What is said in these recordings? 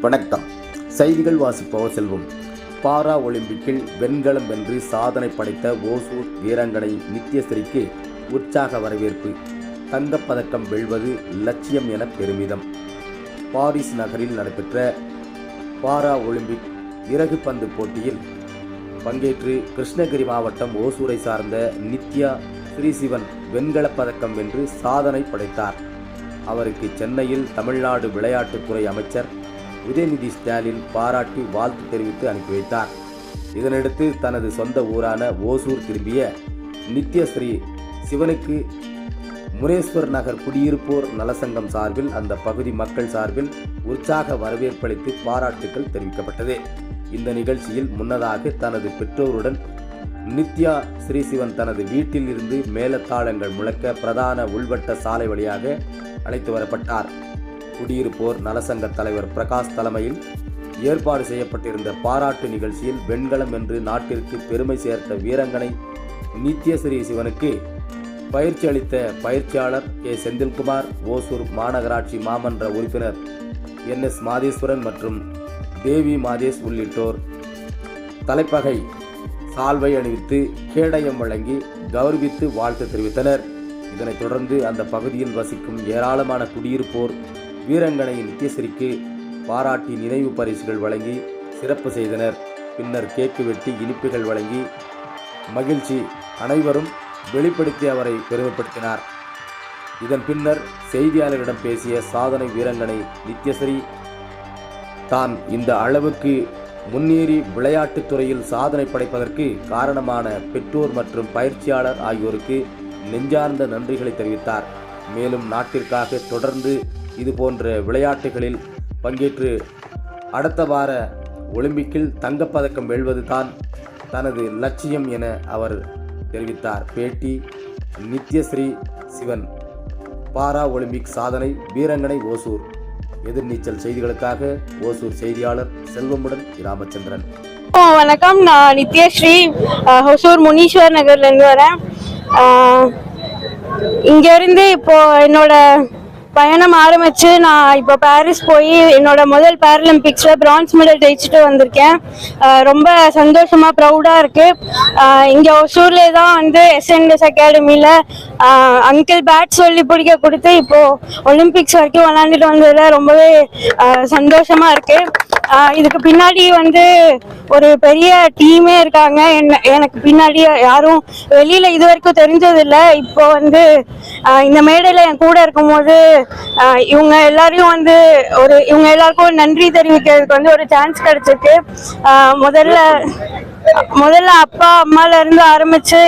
வணக்கம். செய்திகள் வாசிப்பவர் செல்வம். பாரா ஒலிம்பிக்கில் வெண்கலம் வென்று சாதனை படைத்த ஓசூர் வீராங்கனை நித்யஸ்ரீக்கு உற்சாக வரவேற்பு. தங்கப்பதக்கம் வெல்வது லட்சியம் என பெருமிதம். பாரிஸ் நகரில் நடைபெற்ற பாரா ஒலிம்பிக் இறகு பந்து போட்டியில் பங்கேற்று கிருஷ்ணகிரி மாவட்டம் ஓசூரை சார்ந்த நித்யா ஸ்ரீசிவன் வெண்கலப் பதக்கம் வென்று சாதனை படைத்தார். அவருக்கு சென்னையில் தமிழ்நாடு விளையாட்டுத்துறை அமைச்சர் உதயநிதி ஸ்டாலின் பாராட்டி வாழ்த்து தெரிவித்து அனுப்பி வைத்தார். இதனையடுத்து தனது சொந்த ஊரான ஓசூர் திரும்பிய நித்யஸ்ரீ சிவனுக்கு முரேஸ்வர் நகர் குடியிருப்போர் நலசங்கம் சார்பில் அந்த பகுதி மக்கள் சார்பில் உற்சாக வரவேற்பளித்து பாராட்டுக்கள் தெரிவிக்கப்பட்டது. இந்த நிகழ்ச்சியில் முன்னதாக தனது பெற்றோருடன் நித்யா ஸ்ரீசிவன் தனது வீட்டில் இருந்து மேலத்தாளங்கள் முழக்க பிரதான உள்வட்ட சாலை வழியாக அழைத்து வரப்பட்டார். குடியிருப்போர் நலசங்க தலைவர் பிரகாஷ் தலைமையில் ஏற்பாடு செய்யப்பட்டிருந்த பாராட்டு நிகழ்ச்சியில் வெண்கலம் என்று நாட்டிற்கு பெருமை சேர்த்த வீரங்கனை நித்யஸ்ரீ சிவனுக்கு பயிற்சி அளித்த பயிற்சியாளர் கே. செந்தில்குமார் ஓசூர் மாநகராட்சி மாமன்ற உறுப்பினர் என். எஸ். மாதேஸ்வரன் மற்றும் தேவி மாதேஷ் உள்ளிட்டோர். தலைப்பகை சால்வை அணிவித்து கேடயம் வழங்கி கௌரவித்து வாழ்த்து தெரிவித்தனர். இதனைத் தொடர்ந்து அந்த பகுதியில் வசிக்கும் ஏராளமான குடியிருப்போர் வீரங்கனை நித்யஸ்ரீக்கு பாராட்டி நினைவு பரிசுகள் வழங்கி சிறப்பு செய்தனர். பின்னர் கேக்கு வெட்டி இனிப்புகள் வழங்கி மகிழ்ச்சி அனைவரும் வெளிப்படுத்தி அவரை பெருமைப்படுத்தினார். இதன் பின்னர் செய்தியாளர்களிடம் பேசிய சாதனை வீரங்கனை நித்யஸ்ரீ தான் இந்த அளவுக்கு முன்னேறி விளையாட்டுத் துறையில் சாதனை படைப்பதற்கு காரணமான பெற்றோர் மற்றும் பயிற்சியாளர் ஆகியோருக்கு நெஞ்சார்ந்த நன்றிகளை தெரிவித்தார். மேலும் நாட்டிற்காக தொடர்ந்து இதுபோன்ற விளையாட்டுகளில் பங்கேற்று அடுத்த வார ஒலிம்பிக்கில் தங்கப்பதக்கம் வெல்வதுதான் தனது லட்சியம் என அவர் தெரிவித்தார். பேட்டி நித்யஸ்ரீ சிவன் பாரா ஒலிம்பிக் சாதனை வீரங்கனை ஓசூர். எதிர்நீச்சல் செய்திகளுக்காக ஓசூர் செய்தியாளர் செல்வமுடன் ராமச்சந்திரன் வணக்கம். நான் நித்யஸ்ரீ ஹொசூர் முனீஸ்வர் நகர்ல இருந்து வரேன். இங்கேருந்து இங்க இருந்து இப்போ என்னோட பயணம் ஆரம்பிச்சு நான் இப்போ பாரிஸ் போய் என்னோட முதல் பேரலிம்பிக்ஸ்ல பிரான்ஸ் மெடல் ஜெயிச்சுட்டு வந்திருக்கேன். ரொம்ப சந்தோஷமா ப்ரௌடா இருக்கு. இங்கே இங்க ஒசூர்ல தான் வந்து எஸ்என்எஸ் அகாடமியில அங்கிள் பேட் சொல்லி பிடிக்க கொடுத்து இப்போ ஒலிம்பிக்ஸ் வரைக்கும் விளாண்டுட்டு வந்ததுல ரொம்பவே சந்தோஷமாக சந்தோஷமா இருக்கு. இதுக்கு பின்னாடி வந்து ஒரு பெரிய டீமே இருக்காங்க. என்ன எனக்கு பின்னாடி யாரும் வெளியில இது வரைக்கும் தெரிஞ்சது இல்ல இப்போ வந்து இந்த மேடையில் என் கூட இருக்கும்போது இவங்க எல்லாரையும் வந்து ஒரு இவங்க எல்லாருக்கும் நன்றி தெரிவிக்கிறதுக்கு வந்து ஒரு சான்ஸ் கிடைச்சிருக்கு. முதல்ல முதல்ல அப்பா அம்மால இருந்து ஆரம்பிச்சு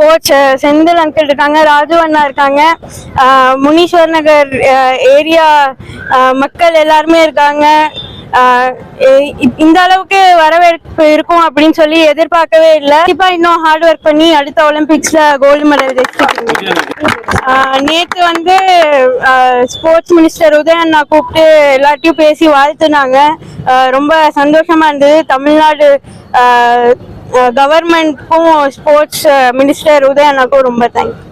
கோச் செந்தில் அங்கிள் இருக்காங்க ராஜு அண்ணா இருக்காங்க முனீஸ்வர் நகர் ஏரியா மக்கள் எல்லாருமே இருக்காங்க. இந்த அளவுக்கு வரவேற்பு இருக்கும் அப்படின்னு சொல்லி எதிர்பார்க்கவே இல்லை. கண்டிப்பா இன்னும் ஹார்ட் ஒர்க் பண்ணி அடுத்த ஒலிம்பிக்ஸ்ல கோல்டு மெடல் நேற்று வந்து ஸ்போர்ட்ஸ் மினிஸ்டர் உதயண்ணா கூப்பிட்டு எல்லாத்தையும் பேசி வாழ்த்துனாங்க. ரொம்ப சந்தோஷமா இருந்தது. தமிழ்நாடு கவர்மெண்ட்க்கும் ஸ்போர்ட்ஸ் மினிஸ்டர் உதய அண்ணாக்கும் ரொம்ப தேங்க்ஸ்